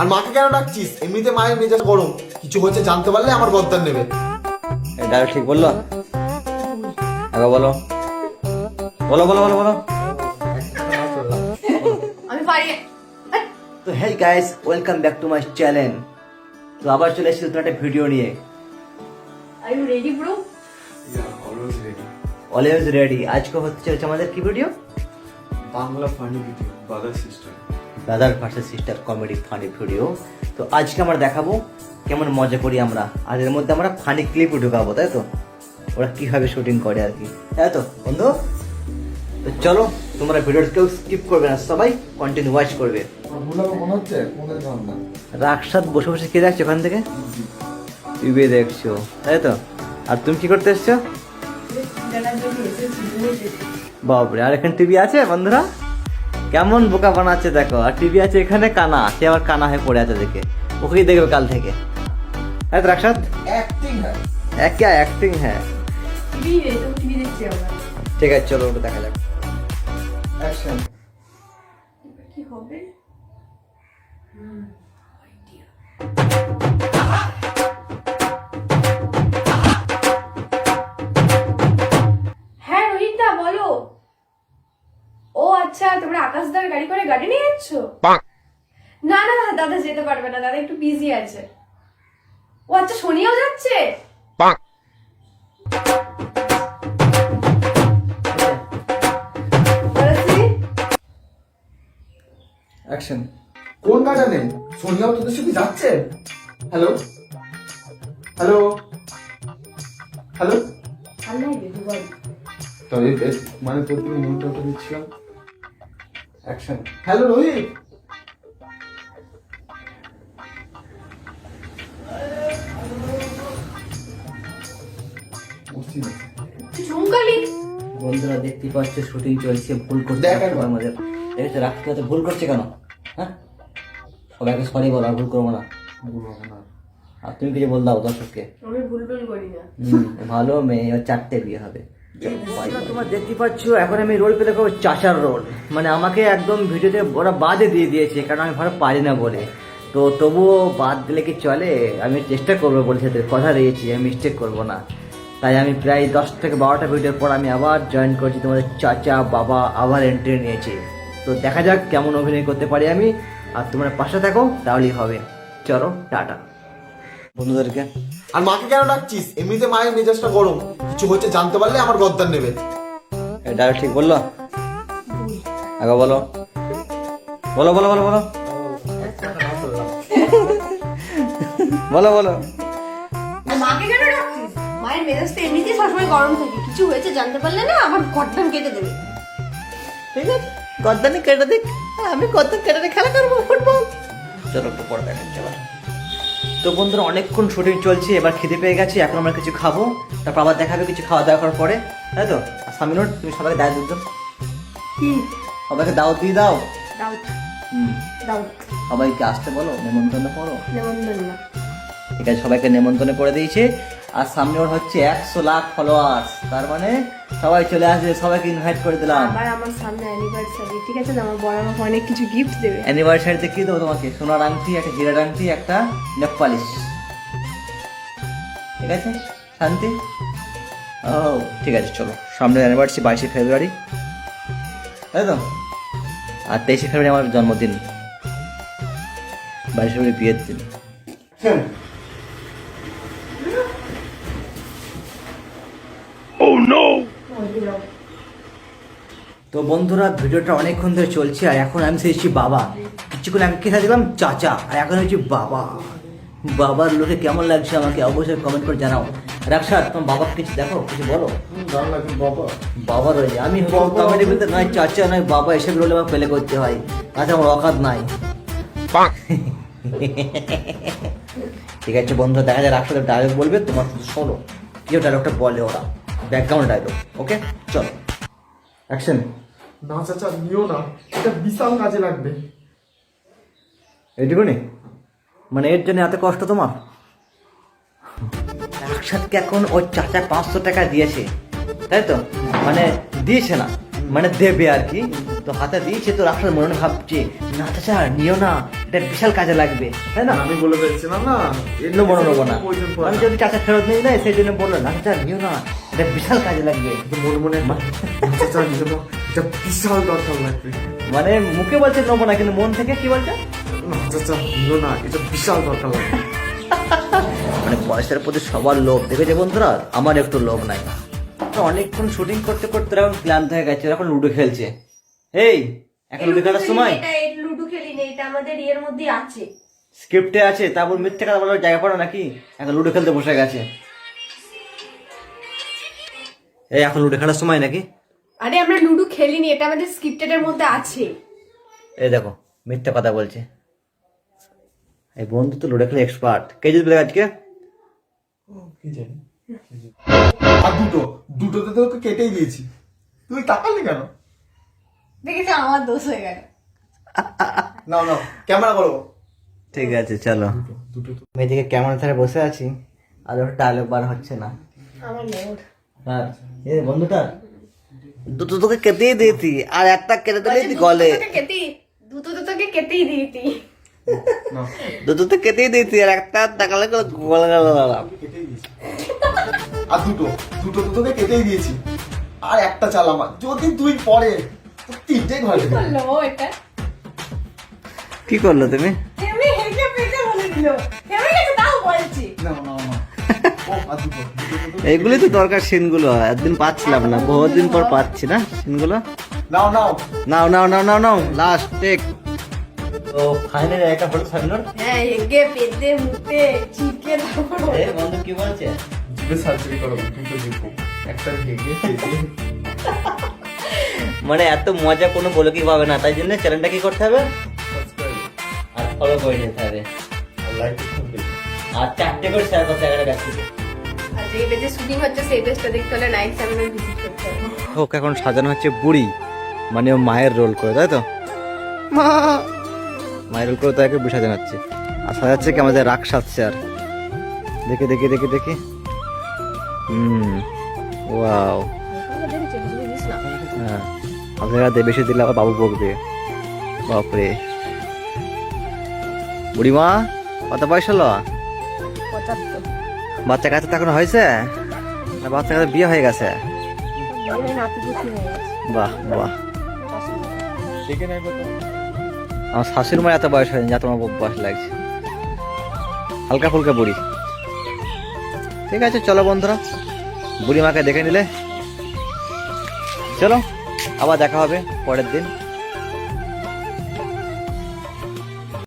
আর মাকে কেন ডাকছিস? এমনিতে মায়ের মেজাজ গরম। কিছু হচ্ছে জানতে পারলে আমার গদ্দার নেবে। ডাইরেক্ট ঠিক বলল? এবার বলো। বলো বলো বলো বলো। আমি পারি। তো hey guys welcome back to my channel তো আবার চলে এসেছি নতুন একটা ভিডিও নিয়ে। Are you ready bro always ready আজকে হচ্ছে হচ্ছে আমাদের কি video Bangla funny video brother system brother versus sister comedy funny video তো আজকে আমরা দেখাবো কেমন মজা করি আমরা। আর এর মধ্যে আমরা ফানি ক্লিপ ঢুকাবো তাই তো? ওরা কীভাবে শুটিং করে আর কি। তাই তো বন্ধু? তো চলো তোমরা ভিডিওটা কেউ স্কিপ করবে না সবাই কন্টিনিউ ওয়াচ করবে। মনে রাকসাত বসে বসে কে দেখছ ওখান থেকে? টিভি দেখছ। তাই তো? আর তুমি কি করতে এসছো? বাপরে আর এখানে টিভি আছে বন্ধুরা? কেমন বোকা বানাচ্ছে দেখো আর টিভি আছে এখানে কানা সে আবার কানা হয়ে পড়ে আছে দেখে ওকেই দেখবে কাল থেকে হ্যাঁ তো রাকসাত অ্যাক্টিং হ্যাঁ এক क्या एक्टिंग है টিভি রে তো টিভি দেখছি আমরা ঠিক আছে চলো ওটা দেখা যাক অ্যাকশন কি হবে গাড়ি নিয়ে যাচ্ছ? না না দাদা যেতে পারবে না দাদা একটু বিজি আছে। ও আচ্ছা সোনিয়াও যাচ্ছে? অ্যাকশন কোন গাটা নেই? সোনিয়াও তোদের সাথে যাচ্ছে? হ্যালো হ্যালো হ্যালো মানে তোর তুমি মনটা উঠে দিচ্ছিলাম অ্যাকশন হ্যালো রোহিত বন্ধুরা দেখতে পাচ্ছে শুটিং চলছে ভুল করছে রাখতে। আমাদের। দেখেছ রাখতে হতে ভুল করছে কেন? হ্যাঁ? সবাইকে সরি বলো আর ভুল করব না। ভুল আর তুমি কিছু বল দাও দর্শককে। আমি ভুল ভুল করি না। ভালো মেয়ে এবার চারটে বিয়ে হবে। তোমার দেখতে পাচ্ছ, এখন আমি রোল পেলে করব চাচার রোল মানে আমাকে একদম ভিডিওতে ওরা বাদে দিয়ে দিয়েছে, কারণ আমি ভালো পারি না বলে। তো তবুও বাদ দিলে কি চলে? আমি চেষ্টা করব বলেছে তোর কথা দিয়েছি আমি মিস্টেক করব না। তাই আমি প্রায় দশ থেকে বারোটা ভিডিওর পর আমি আবার জয়েন করছি তোমাদের চাচা, বাবা আবার এন্ট্রি নিয়েছি। তো দেখা যাক কেমন অভিনয় করতে পারি আমি। আর তোমরা পাশে থাকো, তাহলেই হবে। চলো, টাটা। বন্ধুদেরকে। আর মাকে কেন ডাকছিস? এমনিতে মায়ের মেজাজটা গরম। কিছু হচ্ছে জানতে পারলে আমার গদ্দার নেবে। ডাইরেক্ট ঠিক বলল? আগে বলো। বলো বলো বলো বলো। বলো বলো। মাকে কেন ডাকছিস? মায়ের মেজাজ তো এমনিতেই সবসময় গরম থাকে। কিছু হয়েছে জানতে পারলে না আমার গর্দান কেটে দেবে। ঠিক আছে গদ্দানি কেটে দিক। আমি গদ্দান কেটে খেলা করব ফুটবল। চলো একটু পরে দেখাচ্ছি আবার তো বন্ধুরা অনেকক্ষণ শুটিং চলছে এবার খেতে পেয়ে গেছি এখন আমরা কিছু খাব। তারপর আবার দেখাবে কিছু খাওয়া দাওয়া করার পরে। তাই তো? স্বামী সামিনুর তুমি সবাইকে দায় দুধ দাও। সবাইকে দাওয়াত দিয়ে দাও। সবাইকে আসতে বলো নেমন্তন্ন করো। নেমন্তন্ন। ঠিক আছে সবাইকে নেমন্তন্ন করে দিয়েছে। আর সামনে ওর হচ্ছে একশো লাখ ফলোয়ার্স তার মানে সবাই চলে আসবে সবাইকে ইনভাইট করে দিলাম। আবার আমার সামনে অ্যানিভার্সারি ঠিক আছে? আমার বড় আমাকে অনেক কিছু গিফট দেবে। অ্যানিভার্সারিতে কি দেবো তোমাকে? সোনার আংটি একটা হীরার আংটি একটা নেক পালিশ। ঠিক আছে? শান্তি? ও ঠিক আছে চলো। সামনে অ্যানিভার্সারি বাইশে ফেব্রুয়ারি। তাই তো? আর তেইশে ফেব্রুয়ারি আমার জন্মদিন। বাইশে ফেব্রুয়ারি বিয়ের দিন। তো বন্ধুরা ভিডিওটা অনেকক্ষণ ধরে চলছে আর এখন আমি সেছি বাবা। কিছুক্ষণ আমি কেটে দিলাম চাচা। আর এখন হচ্ছে বাবা। বাবার লোকে কেমন লাগছে আমাকে অবশ্যই কমেন্ট করে জানাও। রাকসাদ তোমার বাবাকে কিছু দেখো কিছু বলো? বাবা বাবা রয়েছে আমি কমেডি বলতে নয় চাচা নয় বাবা এসব রোলে আমার পেলে করতে হয়। আচ্ছা আমার অকাত নাই। ঠিক আছে বন্ধু দেখা যায় রাকসাদ ডায়লগ বলবে তোমার শুধু শোনো। কি ডায়লগটা বলে ওরা। Background dialogue okay? চলো। অ্যাকশন না চাচা নিও না। এটা বিশাল কাজে লাগবে। এইটুকুনি? মানে এর জন্য এত কষ্ট তোমার? একসাথে এখন ওর চাচা পাঁচশো টাকা দিয়েছে তাই তো? মানে দিয়েছে না মানে দেবে আর কি। তো হাতে দিয়েছে তো রাখার মনে মনে ভাবছে। না চাচা নিও না এটা বিশাল কাজে লাগবে তাই না? আমি বলে দিচ্ছিলাম না এর নেব না। নেব না আমি। যদি চাচা ফেরত নিই না সেই জন্য বলল না চাচা নিও না। এটা বিশাল কাজে লাগবে। কিন্তু মনে মনে এটা বিশাল দরকার লাগবে। মানে মুখে বলছে নেব না কিন্তু মন থেকে কি বলছে? না চাচা নিও না এটা বিশাল দরকার লাগবে। মানে পয়সার প্রতি সবার লোভ দেখেছে বন্ধুরা? আমার একটু লোভ নাই। অনেকক্ষণ শুটিং করতে করতে এখন ক্লান্ত হয়ে গেছে এখন লুডো খেলছে। এই এখন লুডো খেলার সময় এটা লুডো খেলি নেই এটা আমাদের ইয়ের মধ্যে আছে। স্ক্রিপ্টে আছে তারপর মিথ্যে কথা বলার জায়গা পড়ো নাকি? এখন লুডো খেলতে বসে গেছে। এই এখন লুডো খেলার সময় নাকি? আরে আমরা লুডো খেলিনি এটা আমাদের স্ক্রিপ্টেড এর মধ্যে আছে। এই দেখো মিথ্যে কথা বলছে। এই বন্ধু তো লুডো খেলে এক্সপার্ট কে জিতবে আজকে? কি জানি? আর দুটো দুটোতে তো ওকে কেটেই দিয়েছি। তুই তাকালি কেন? দেখেছি আমার দোষ হয়ে গেল। নাও নাও ক্যামেরা করো ঠিক আছে চলো। দুটো তো আমি এদিকে ক্যামেরা ধারে বসে আছি আর ওর ডায়লগ বার হচ্ছে না। আমার নেই আর এ বন্ধুটা দুটো তোকে কেটেই দিয়েছি আর একটা কেটে দিলে গলে। দুটো তো তোকে কেটেই দিয়েছি দুটো তো কেটেই দিয়েছি আর একটা টাকালে গলে গেল আর দুটো দুটো তো তোকে কেটেই দিয়েছি। আর একটা চালামা যদি তুই পরে তিনটে ঘরে কি করল তুমি? এমনি হেঁকে পেটে বলে দিল। হেমে গেছে তাও বলছি। নাও নাও নাও দুটো তো দরকার সিনগুলো। একদিন পাচ্ছিলাম না বহুদিন পর পাচ্ছি না সিনগুলো। নাও নাও। নাও নাও নাও নাও নাও লাস্ট টেক তো ফাইনালি একটা হলো সামনের হ্যাঁ হেগে পেটে মুখে চিকে তারপর। বন্ধু কি বলছে? জিভে সার্জারি করো দুটো জিভে একটা পেটে মানে এত মজা কোনো বলে কি পাবে না তাই জন্য চ্যানেলটা কি করতে হবে? সাবস্ক্রাইব আর ফলো করে নিতে হবে। আর লাইক করতে আর চারটে করে শুটিং হচ্ছে সেই দেখতে হলে নাইট সেভেনে ভিজিট করতে হবে। ওকে এখন সাজানো হচ্ছে বুড়ি। মানে ও মায়ের রোল করে তাই তো? মায়ের রোল করে তাকে বুড়ি সাজানো হচ্ছে। আর সাজাচ্ছে কি আমাদের রাগ সাজছে আর দেখে দেখে দেখে দেখে। Hmm wow. হ্যাঁ আপনার দিলে আবার বাবু বকবে। বাপরে। বুড়িমা কত পয়সা হলো? পঁচাত্তর। বাচ্চা কাছে তো এখন হয়েছে? না বাচ্চা কাছে বিয়ে হয়ে গেছে? বাহ বাহ। আমার শাশুড়ি মার এত বয়স হয়নি যা তোমার বয়স লাগছে। হালকা ফুলকা বুড়ি। ঠিক আছে চলো বন্ধুরা। বুড়ি মাকে দেখে নিলে। চলো আবার দেখা হবে পরের দিন।